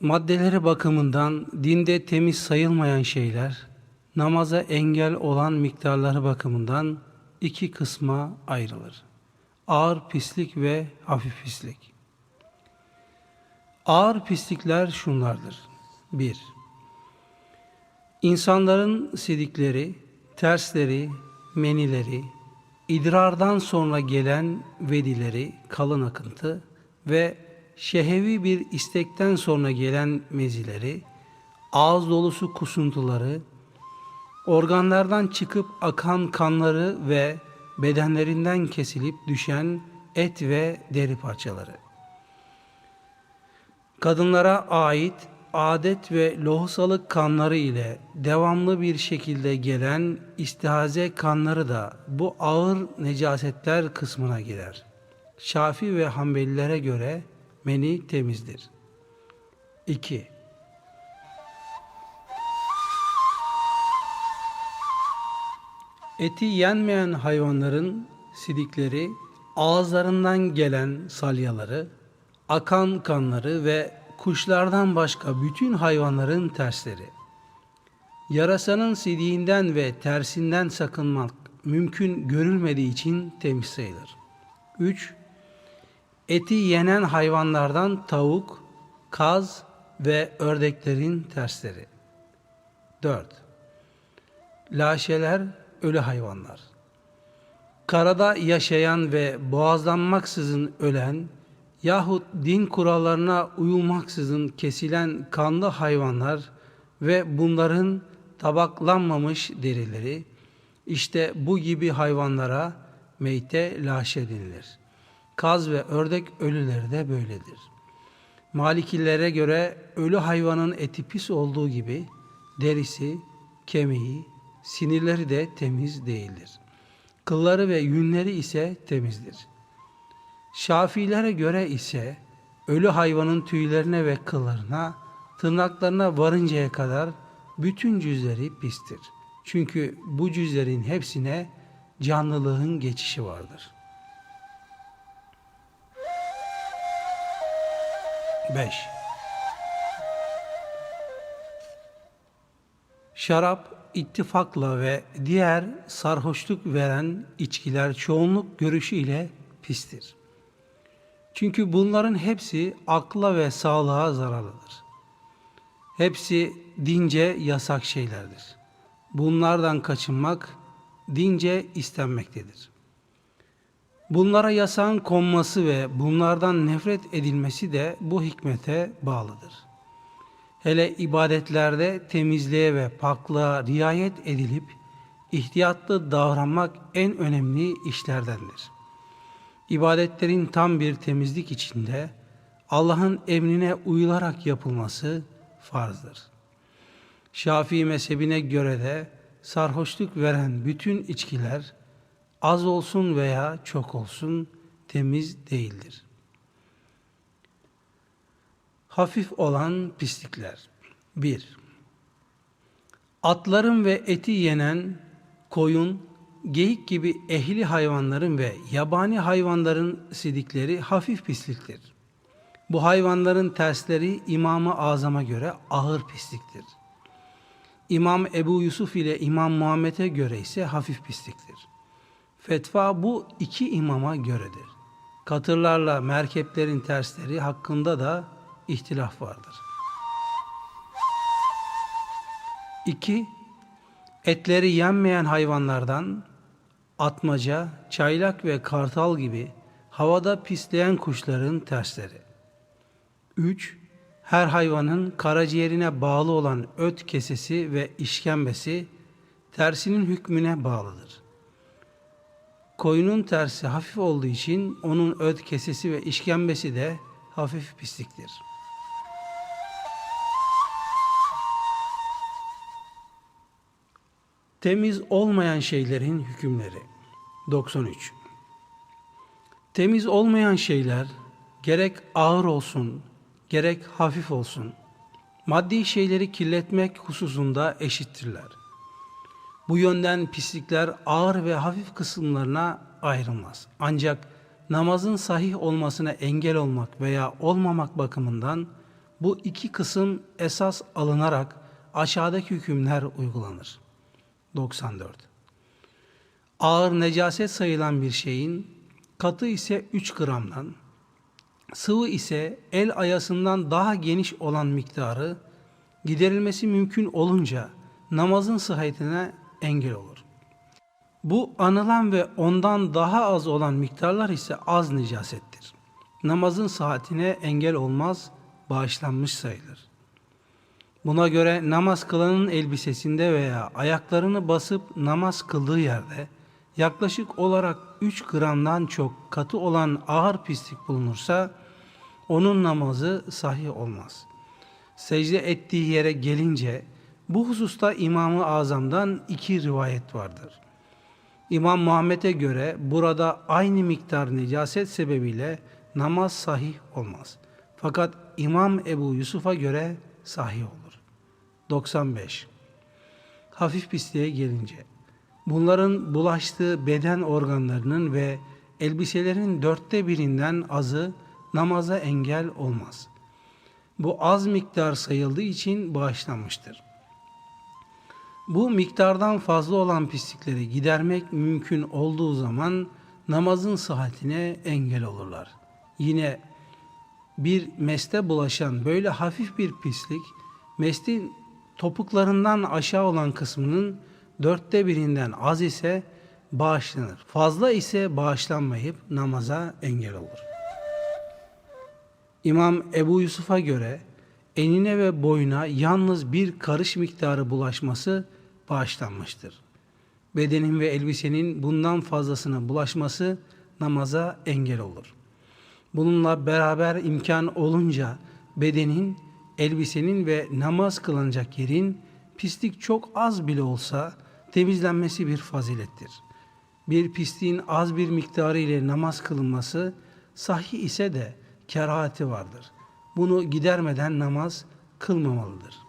Maddeleri bakımından dinde temiz sayılmayan şeyler, namaza engel olan miktarları bakımından iki kısma ayrılır. Ağır pislik ve hafif pislik. Ağır pislikler şunlardır. 1. İnsanların sidikleri, tersleri, menileri, idrardan sonra gelen vedileri, kalın akıntı ve şehevi bir istekten sonra gelen mezileri, ağız dolusu kusuntuları, organlardan çıkıp akan kanları ve bedenlerinden kesilip düşen et ve deri parçaları. Kadınlara ait adet ve lohusalık kanları ile devamlı bir şekilde gelen istihaze kanları da bu ağır necasetler kısmına girer. Şafi ve Hanbelilere göre meni temizdir. 2. Eti yenmeyen hayvanların sidikleri, ağızlarından gelen salyaları, akan kanları ve kuşlardan başka bütün hayvanların tersleri. Yarasanın sidiğinden ve tersinden sakınmak mümkün görülmediği için temiz sayılır. 3. Eti yenen hayvanlardan tavuk, kaz ve ördeklerin tersleri. 4. Laşeler ölü hayvanlar. Karada yaşayan ve boğazlanmaksızın ölen yahut din kurallarına uyulmaksızın kesilen kanlı hayvanlar ve bunların tabaklanmamış derileri, işte bu gibi hayvanlara meyte laşe denilir. Kaz ve ördek ölüleri de böyledir. Malikilere göre ölü hayvanın eti pis olduğu gibi derisi, kemiği, sinirleri de temiz değildir. Kılları ve yünleri ise temizdir. Şafilere göre ise ölü hayvanın tüylerine ve kıllarına, tırnaklarına varıncaya kadar bütün cüzleri pistir. Çünkü bu cüzlerin hepsine canlılığın geçişi vardır. 5. Şarap, ittifakla ve diğer sarhoşluk veren içkiler çoğunluk görüşüyle pistir. Çünkü bunların hepsi akla ve sağlığa zararlıdır. Hepsi dince yasak şeylerdir. Bunlardan kaçınmak dince istenmektedir. Bunlara yasağın konması ve bunlardan nefret edilmesi de bu hikmete bağlıdır. Hele ibadetlerde temizliğe ve paklığa riayet edilip ihtiyatlı davranmak en önemli işlerdendir. İbadetlerin tam bir temizlik içinde Allah'ın emrine uyularak yapılması farzdır. Şafii mezhebine göre de sarhoşluk veren bütün içkiler az olsun veya çok olsun temiz değildir. Hafif olan pislikler 1. Atların ve eti yenen koyun, geyik gibi ehli hayvanların ve yabani hayvanların sidikleri hafif pisliktir. Bu hayvanların tersleri İmam-ı Azam'a göre ağır pisliktir. İmam Ebu Yusuf ile İmam Muhammed'e göre ise hafif pisliktir. Fetva bu iki imama göredir. Katırlarla merkeplerin tersleri hakkında da ihtilaf vardır. 2. Etleri yenmeyen hayvanlardan atmaca, çaylak ve kartal gibi havada pisleyen kuşların tersleri. 3. Her hayvanın karaciğerine bağlı olan öt kesesi ve işkembesi tersinin hükmüne bağlıdır. Koyunun tersi hafif olduğu için onun öt kesesi ve işkembesi de hafif pisliktir. Temiz olmayan şeylerin hükümleri 93 Temiz olmayan şeyler gerek ağır olsun, gerek hafif olsun, maddi şeyleri kirletmek hususunda eşittirler. Bu yönden pislikler ağır ve hafif kısımlarına ayrılmaz. Ancak namazın sahih olmasına engel olmak veya olmamak bakımından Bu iki kısım esas alınarak aşağıdaki hükümler uygulanır. 94. Ağır necaset sayılan bir şeyin katı ise 3 gramdan, sıvı ise el ayasından daha geniş olan miktarı giderilmesi mümkün olunca namazın sıhhatine engel olur. Bu anılan ve ondan daha az olan miktarlar ise az necasettir. Namazın sıhhatine engel olmaz, bağışlanmış sayılır. Buna göre namaz kılanın elbisesinde veya ayaklarını basıp namaz kıldığı yerde yaklaşık olarak 3 gramdan çok katı olan ağır pislik bulunursa onun namazı sahih olmaz. Secde ettiği yere gelince bu hususta İmam-ı Azam'dan iki rivayet vardır. İmam Muhammed'e göre burada aynı miktar necaset sebebiyle namaz sahih olmaz. Fakat İmam Ebu Yusuf'a göre sahih olur. 95. Hafif pisliğe gelince bunların bulaştığı beden organlarının ve elbiselerin dörtte birinden azı namaza engel olmaz. Bu az miktar sayıldığı için bağışlanmıştır. Bu miktardan fazla olan pislikleri gidermek mümkün olduğu zaman namazın sıhhatine engel olurlar. Yine bir meste bulaşan böyle hafif bir pislik, mestin topuklarından aşağı olan kısmının dörtte birinden az ise bağışlanır. Fazla ise bağışlanmayıp namaza engel olur. İmam Ebu Yusuf'a göre enine ve boyuna yalnız bir karış miktarı bulaşması bağışlanmıştır. Bedenin ve elbisenin bundan fazlasına bulaşması namaza engel olur. Bununla beraber imkan olunca bedenin, elbisenin ve namaz kılınacak yerin pislik çok az bile olsa temizlenmesi bir fazilettir. Bir pisliğin az bir miktarı ile namaz kılınması sahih ise de kerahati vardır. Bunu gidermeden namaz kılmamalıdır.